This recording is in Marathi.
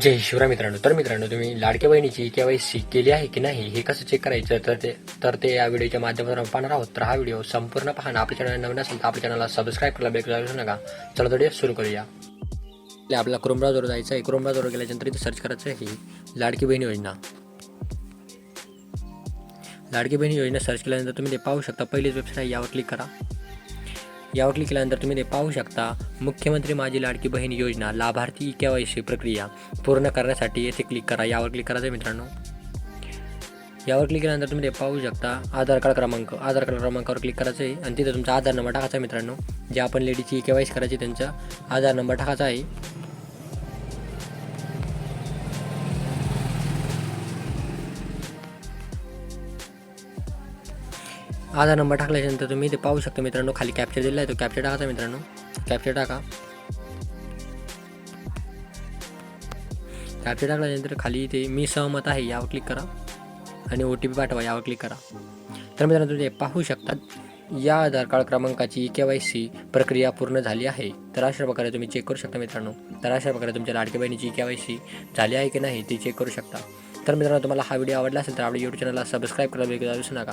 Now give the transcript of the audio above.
जय शिवराय मित्रांनो. तर मित्रांनो तुम्ही लाडक्या बहिणीची के वाय सी केली आहे की नाही हे कसं चेक करायचं? तर ते तर ते या व्हिडिओच्या माध्यमातून पाहणार आहोत. तर हा व्हिडिओ संपूर्ण पाहणं आपल्या चॅनल नवीन असेल तर आपल्या चॅनलला सबस्क्राईब करायला बेल विसरू नका. चला थोडी सुरू करूया. आपल्या आपला क्रोम ब्राउझर जायचं आहे. क्रोम ब्राउझर गेल्यानंतर इथे सर्च करायचं आहे लाडकी बहीण योजना. लाडकी बहीण योजना सर्च केल्यानंतर तुम्ही ते पाहू शकता. पहिलीच वेबसाईट आहे यावर क्लिक करा. यावर क्लिक केल्यानंतर तुम्ही ते पाहू शकता मुख्यमंत्री माझी लाडकी बहीण योजना लाभार्थी के वाय सी प्रक्रिया पूर्ण करण्यासाठी येथे क्लिक करा. यावर क्लिक करायचं मित्रांनो. यावर क्लिक केल्यानंतर तुम्ही ते पाहू शकता. आधार कार्ड क्रमांक आधार कार्ड क्रमांकावर क्लिक करायचं आहे आणि तिथं तुमचा आधार नंबर टाकायचा मित्रांनो. जे आपण लेडीची के वाय सी करायची त्यांचा आधार नंबर टाकायचा आहे. आधार नंबर टाकल्याच्यानंतर तुम्ही ते पाहू शकता मित्रांनो खाली कॅप्चर दिला आहे तो कॅप्चर टाकायचा मित्रांनो. कॅप्चर टाका. कॅप्चर टाकल्यानंतर खाली ते मी सहमत आहे यावर क्लिक करा. आणि ओ टी पी पाठवा यावर क्लिक करा. तर मित्रांनो तुम्ही ते पाहू शकता या आधार कार्ड क्रमांकाची के वाय सी प्रक्रिया पूर्ण झाली आहे. तर अशा प्रकारे तुम्ही चेक करू शकता मित्रांनो. तर अशा प्रकारे तुमच्या लाडक्या बहिणीची के वाय सी झाली आहे की नाही ते चेक करू शकता. तर मित्रांनो तुम्हाला हा व्हिडिओ आवडला असेल तर आपल्या यूट्यूब चॅनलला सबस्क्राईब करायला विसरू नका.